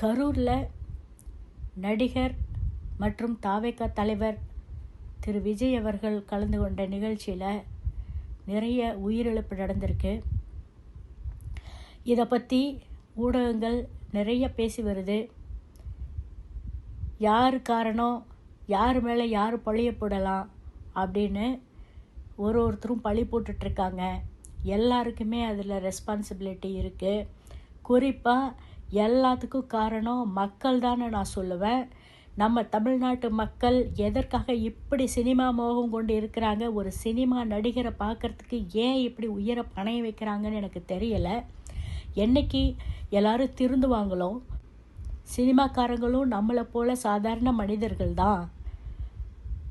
கரூரில் நடிகர் மற்றும் தாவேக்கா தலைவர் திரு விஜய் அவர்கள் கலந்து கொண்ட நிகழ்ச்சியில் நிறைய உயிரிழப்பு நடந்திருக்கு. இதை பற்றி ஊடகங்கள் நிறைய பேசி வருது. யார் காரணம் யார் மேலே யார் பழிய போடலாம் அப்படின்னு ஒரு ஒருத்தரும் பழி போட்டுட்ருக்காங்க எல்லாருக்குமே அதில் ரெஸ்பான்சிபிலிட்டி இருக்குது குறிப்பாக எல்லாத்துக்கும் காரணம் மக்கள் தானே நான் சொல்லுவேன். நம்ம தமிழ்நாட்டு மக்கள் எதற்காக இப்படி சினிமா மோகம் கொண்டு இருக்கிறாங்க? ஒரு சினிமா நடிகரை பார்க்குறதுக்கு ஏன் இப்படி உயர பணைய வைக்கிறாங்கன்னு எனக்கு தெரியலை. என்னைக்கு எல்லாரும் திருந்துவாங்களோ? சினிமாக்காரங்களும் நம்மளை போல சாதாரண மனிதர்கள் தான்.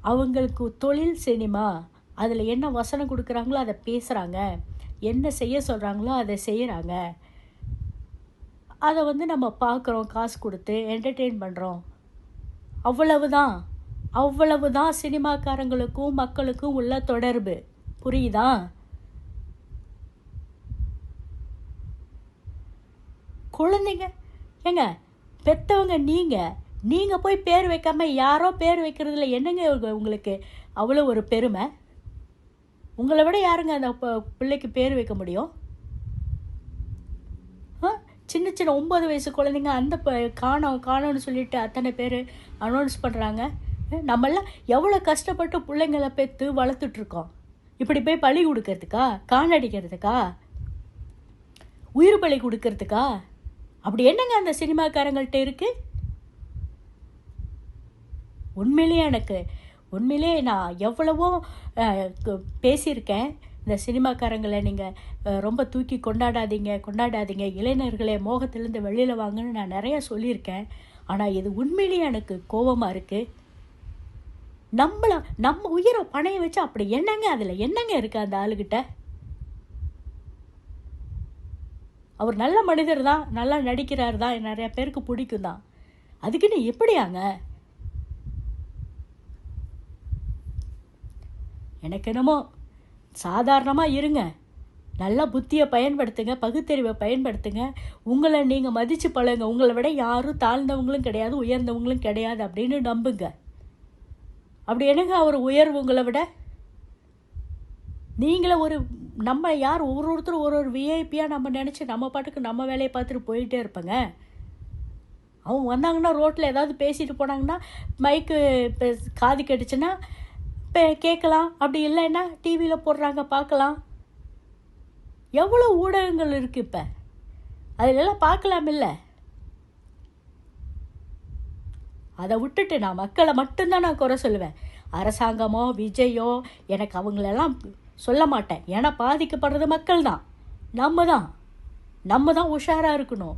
அவங்களுக்கு தொழில் சினிமா அதில் என்ன வசனம் கொடுக்குறாங்களோ அதை பேசுகிறாங்க என்ன செய்ய சொல்கிறாங்களோ அதை செய்கிறாங்க அதை வந்து நம்ம பார்க்குறோம் காசு கொடுத்து என்டர்டெயின் பண்ணுறோம் அவ்வளவு தான் அவ்வளவு தான் சினிமாக்காரங்களுக்கும் மக்களுக்கும் உள்ள தொடர்பு. புரியுதா? குழந்தைங்க ஏங்க பெற்றவங்க நீங்கள் நீங்கள் போய் பேர் வைக்காமல் யாரோ பேர் வைக்கிறதுல என்னங்க உங்களுக்கு அவ்வளோ ஒரு பெருமை? உங்களை விட யாருங்க அந்த பிள்ளைக்கு பேர் வைக்க முடியும்? சின்ன சின்ன ஒம்பது வயசு குழந்தைங்க அந்த ப காணோம் காணோம்னு சொல்லிட்டு அத்தனை பேர் அனௌன்ஸ் பண்ணுறாங்க நம்மெல்லாம் எவ்வளோ கஷ்டப்பட்டு பிள்ளைங்களை பெற்று வளர்த்துட்ருக்கோம் இப்படி போய் பழி கொடுக்கறதுக்கா காணடிக்கிறதுக்கா உயிர் பலி கொடுக்கறதுக்கா? அப்படி என்னங்க அந்த சினிமாக்காரங்கள்ட்ட இருக்கு? உண்மையிலேயே எனக்கு உண்மையிலே நான் எவ்வளவோ பேசியிருக்கேன். இந்த சினிமாக்காரங்களை நீங்கள் ரொம்ப தூக்கி கொண்டாடாதீங்க கொண்டாடாதீங்க. இளைஞர்களே மோகத்திலேருந்து வெளியில் வாங்கன்னு நான் நிறைய சொல்லியிருக்கேன். ஆனால் இது உண்மையிலேயே எனக்கு கோபமாக இருக்குது நம்மளை நம்ம உயிரை பணைய வச்சு அப்படி என்னங்க அதில் என்னங்க இருக்குது அந்த ஆளுகிட்ட? அவர் நல்ல மனிதர் தான் நல்லா நடிக்கிறார் தான் நிறைய பேருக்கு பிடிக்கும் தான். அதுக்குன்னு எப்படியாங்க? எனக்கு என்னமோ சாதாரணமாக இருங்க. நல்ல புத்தியை பயன்படுத்துங்க பகுத்தறிவை பயன்படுத்துங்க. உங்களை நீங்கள் மதித்து பழகுங்க. உங்களை விட யாரும் தாழ்ந்தவங்களும் கிடையாது உயர்ந்தவங்களும் கிடையாது அப்படின்னு நம்புங்க. அப்படி என்னங்க அவர் உயர்வு உங்களை விட? நீங்களே ஒரு நம்ம யார் ஒரு ஒருத்தர் ஒரு ஒரு விஐபியாக நம்ம நினச்சி நம்ம பாட்டுக்கு நம்ம வேலையை பார்த்துட்டு போயிட்டே இருப்பேங்க. அவங்க வந்தாங்கன்னா ரோட்டில் ஏதாவது பேசிட்டு போனாங்கன்னா மைக்கு காது கெட்டுச்சுன்னா கேட்கலாம். அப்படி இல்லைன்னா டிவியில் போடுறாங்க பார்க்கலாம். எவ்வளோ ஊடகங்கள் இருக்குது இப்போ? அதிலெல்லாம் பார்க்கலாம் இல்லை அதை விட்டுட்டு நான் மக்களை மட்டும்தான் நான் குறை சொல்லுவேன். அரசாங்கமோ விஜயோ எனக்கு அவங்களெல்லாம் சொல்ல மாட்டேன். ஏன்னா பாதிக்கப்படுறது மக்கள் தான் நம்ம தான் நம்ம தான் உஷாராக இருக்கணும்.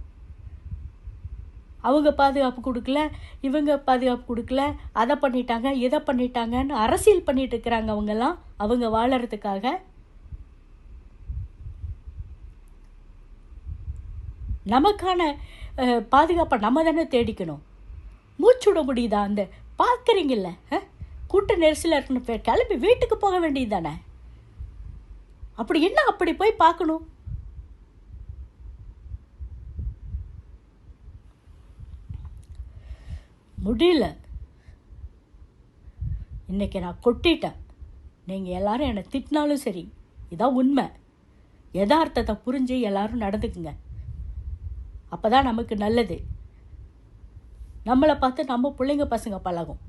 அவங்க பாதுகாப்பு கொடுக்கல இவங்க பாதுகாப்பு கொடுக்கல அதை பண்ணிட்டாங்க இதை பண்ணிட்டாங்கன்னு அரசியல் பண்ணிட்டு இருக்கிறாங்க அவங்கெல்லாம். அவங்க வாழறதுக்காக. நமக்கான பாதுகாப்பை நம்ம தானே தேடிக்கணும். மூச்சு விட முடியுதா அந்த பார்க்குறீங்கல்ல கூட்ட நெரிசலில் இருக்கணும் கிளம்பி வீட்டுக்கு போக வேண்டியது தானே? அப்படி என்ன அப்படி போய் பார்க்கணும்? முடியல. இன்றைக்கி நான் கொட்டிட்டேன். நீங்கள் எல்லாரும் என்னை திட்டினாலும் சரி இதான் உண்மை. யதார்த்தத்தை புரிஞ்சு எல்லாரும் நடந்துக்குங்க. அப்போ தான் நமக்கு நல்லது. நம்மளை பார்த்து நம்ம பிள்ளைங்க பசங்க பழகும்.